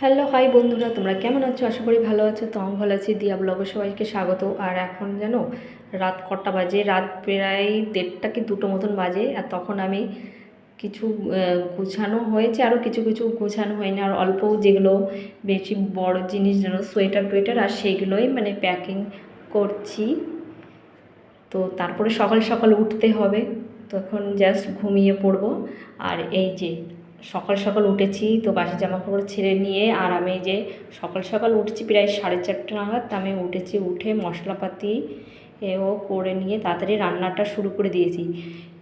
Hello, high বন্ধুরা, তোমরা কেমন আছো? আশা করি ভালো আছো। তো আমি ভালো আছি, দিয়া ব্লগে সবাইকে স্বাগত। আর এখন জানো, রাত কটা বাজে, রাত প্রায় দেড়টা কি দুটো মতন বাজে, আর তখন আমি কিছু গুছানো হয়েছে। আরও কিছু কিছু গোছানো হয়নি, আর অল্প যেগুলো বেশি বড় জিনিস, যেন সোয়েটার টোয়েটার আর সেগুলোই মানে প্যাকিং করছি। তো তারপরে সকাল সকাল উঠতে হবে। তখন জাস্ট ঘুমিয়ে পড়ব। আর এই যে সকাল সকাল উঠেছি, তো বাসি জামা কাপড় ছেড়ে নিয়ে আর আমি যে সকাল সকাল উঠেছি প্রায় সাড়ে চারটে নাগাদ, আমি উঠেছি, উঠে মশলাপাতি এও করে নিয়ে তাড়াতাড়ি রান্নাটা শুরু করে দিয়েছি।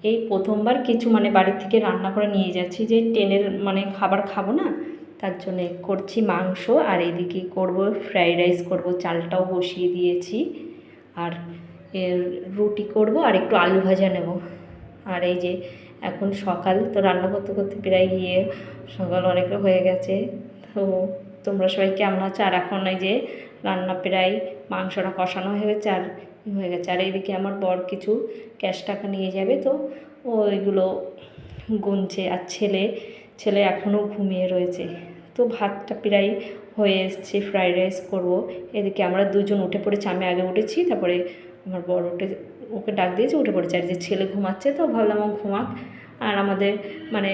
এই প্রথমবার কিছু মানে বাড়ি থেকে রান্না করে নিয়ে যাচ্ছি, যে ট্রেনের মানে খাবার খাব না, তার জন্যে করছি মাংস আর এদিকে করব ফ্রাইড রাইস, করব চালটাও বসিয়ে দিয়েছি আর এর রুটি করব আর একটু আলু ভাজা নেব। আর এই যে এখন সকাল তো রান্না করতে করতে প্রায় গিয়ে সকাল অনেকটা হয়ে গেছে। তো তোমরা সবাই কেমন আছো? আর এখন এই যে রান্না প্রায় মাংসটা কষানো হয়ে গেছে আর হয়ে গেছে। আর এইদিকে আমার বর কিছু ক্যাশ টাকা নিয়ে যাবে তো, ও এগুলো গুনছে আর ছেলে ছেলে এখনও ঘুমিয়ে রয়েছে। তো ভাতটা প্রায় হয়ে এসছে, ফ্রাইড রাইস করব। এদিকে আমরা দুজন উঠে পড়েছি, আমি আগে উঠেছি, তারপরে আমার বড় উঠে ওকে ডাক দিয়েছে, উঠে পড়েছে। আর যে ছেলে ঘুমাচ্ছে তো, ভাবলাম ও ঘুমাক। আর আমাদের মানে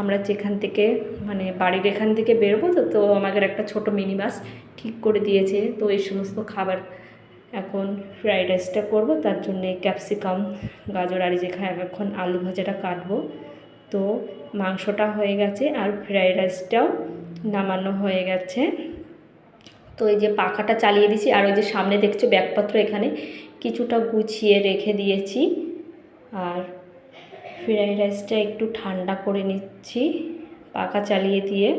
আমরা যেখান থেকে মানে বাড়ির এখান থেকে বেরোবো তো তো আমাদের একটা ছোট মিনি বাস ঠিক করে দিয়েছে। তো এই সমস্ত খাবার এখন ফ্রাইড রাইসটা করব। তার জন্যে ক্যাপসিকাম, গাজর, আর যেখানে এখন আলু ভাজাটা কাটবো। তো মাংসটা হয়ে গেছে, আর ফ্রাইড রাইসটাও নামানো হয়ে গেছে। তো এই যে পাখাটা চালিয়ে দিয়েছি, আর ওই যে সামনে দেখছ ব্যাগপত্র এখানে, কিছুটা গুছিয়ে রেখে দিয়েছি। আর ফ্রাইড রাইসটা একটু ঠান্ডা করে নিচ্ছি, পাখা চালিয়ে দিয়ে।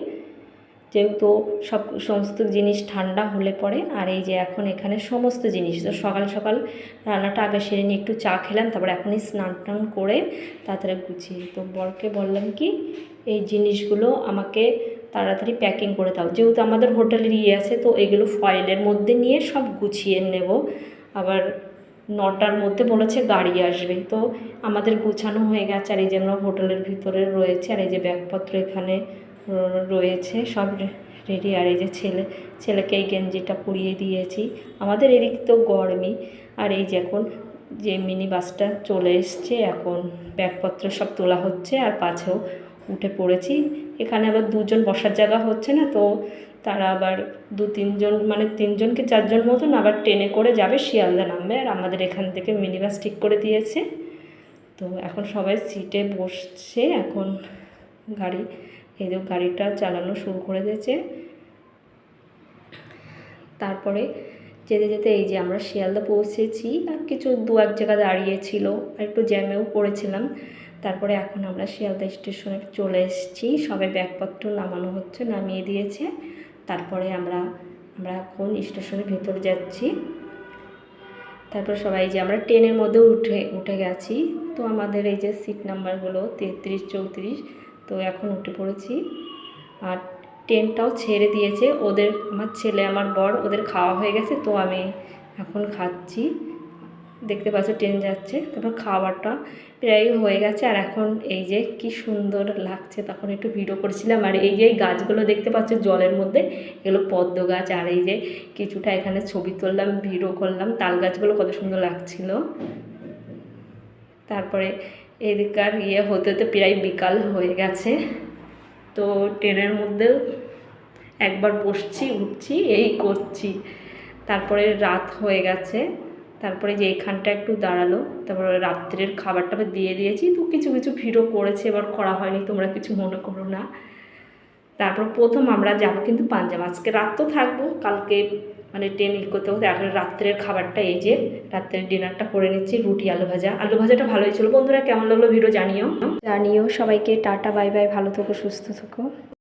যেহেতু সব সমস্ত জিনিস ঠান্ডা হলে পরে, আর এই যে এখন এখানে সমস্ত জিনিস, তো সকাল সকাল রান্নাটা আগে সেরে নিয়ে একটু চা খেলাম, তারপর এখনই স্নান টান করে তাড়াতাড়ি গুছিয়ে। তো বরকে বললাম কি, এই জিনিসগুলো আমাকে তাড়াতাড়ি প্যাকিং করে দাও। যেহেতু আমাদের হোটেলের ইয়ে আছে, তো এগুলো ফয়েলের মধ্যে নিয়ে সব গুছিয়ে নেব। আবার নটার মধ্যে বলেছে গাড়ি আসবে। তো আমাদের গুছানো হয়ে গেছে, আর এই যে আমরা হোটেলের ভিতরে রয়েছে, আর এই যে ব্যাগপত্র এখানে রয়েছে, সব রেডি আর এই যে ছেলে, ছেলেকে এই গেঞ্জিটা পুড়িয়ে দিয়েছি। আমাদের এদিক তো গরমই। আর এই যে এখন যে মিনি বাসটা চলে এসছে, এখন ব্যাগপত্র সব তোলা হচ্ছে, আর পাছেও উঠে পড়েছি। এখানে আবার দুজন বসার জায়গা হচ্ছে না, তো তারা আবার দু তিনজন মানে তিনজনকে চারজন মতন আবার ট্রেনে করে যাবে শিয়ালদা নামবে। আর আমাদের এখান থেকে মিনি বাস ঠিক করে দিয়েছে। তো এখন সবাই সিটে বসছে, এখন গাড়ি, এই যে গাড়িটা চালানো শুরু করে দিয়েছে। তারপরে যেতে যেতে এই যে আমরা শিয়ালদা পৌঁছেছি, আর কিছু দু এক জায়গা দাঁড়িয়েছিল আর একটু জ্যামেও পড়েছিলাম। তারপরে এখন আমরা শিয়ালদা স্টেশনে চলে এসেছি। সবাই ব্যাগপত্র নামানো হচ্ছে, নামিয়ে দিয়েছে। তারপরে আমরা আমরা এখন স্টেশনের ভেতর যাচ্ছি। তারপর সবাই যে আমরা ট্রেনের মধ্যে উঠে উঠে গেছি। তো আমাদের এই যে সিট নাম্বারগুলো তেত্রিশ, চৌত্রিশ, তো এখন উঠে পড়েছি। আর ট্রেনটাও ছেড়ে দিয়েছে। ওদের, আমার ছেলে, আমার বর, ওদের খাওয়া হয়ে গেছে, তো আমি এখন খাচ্ছি। দেখতে পাচ্ছ, ট্রেন যাচ্ছে, তারপর খাবারটা প্রায় হয়ে গেছে, আর এখন এই যে কি সুন্দর লাগছে, তখন একটু ভিডিও করছিলাম, আর এই যে গাছগুলো দেখতে পাচ্ছ জলের মধ্যে, এগুলো পদ্ম গাছ, আর এই যে কিছুটা এখানে ছবি তুললাম, ভিডিও করলাম, তাল গাছগুলো কত সুন্দর লাগছিল। তারপরে এদিকার ইয়ে হতে হতে প্রায় বিকাল হয়ে গেছে, তো ট্রেনের মধ্যেও একবার বসছি, উঠছি, এই করছি, তারপরে রাত হয়ে গেছে। তারপরে যে এইখানটা একটু দাঁড়াল, তারপরে রাত্রের খাবারটা দিয়ে দিয়েছি। তো কিছু কিছু ভিডিও করেছে, এবার করা হয়নি, তোমরা কিছু মনে করো না। তারপর প্রথম আমরা যাব কিন্তু পাঞ্জাব। আজকে রাত তো থাকব, কালকে মানে ট্রেন ই করতে হতে এখন রাত্রের খাবারটা এই যে, রাত্রের ডিনারটা করে নিচ্ছি, রুটি, আলু ভাজা। আলু ভাজাটা ভালোই ছিল। বন্ধুরা, কেমন লাগল ভিডিও জানিও। জানিও সবাইকে, টাটা, বাই বাই, ভালো থেকো, সুস্থ থেকো।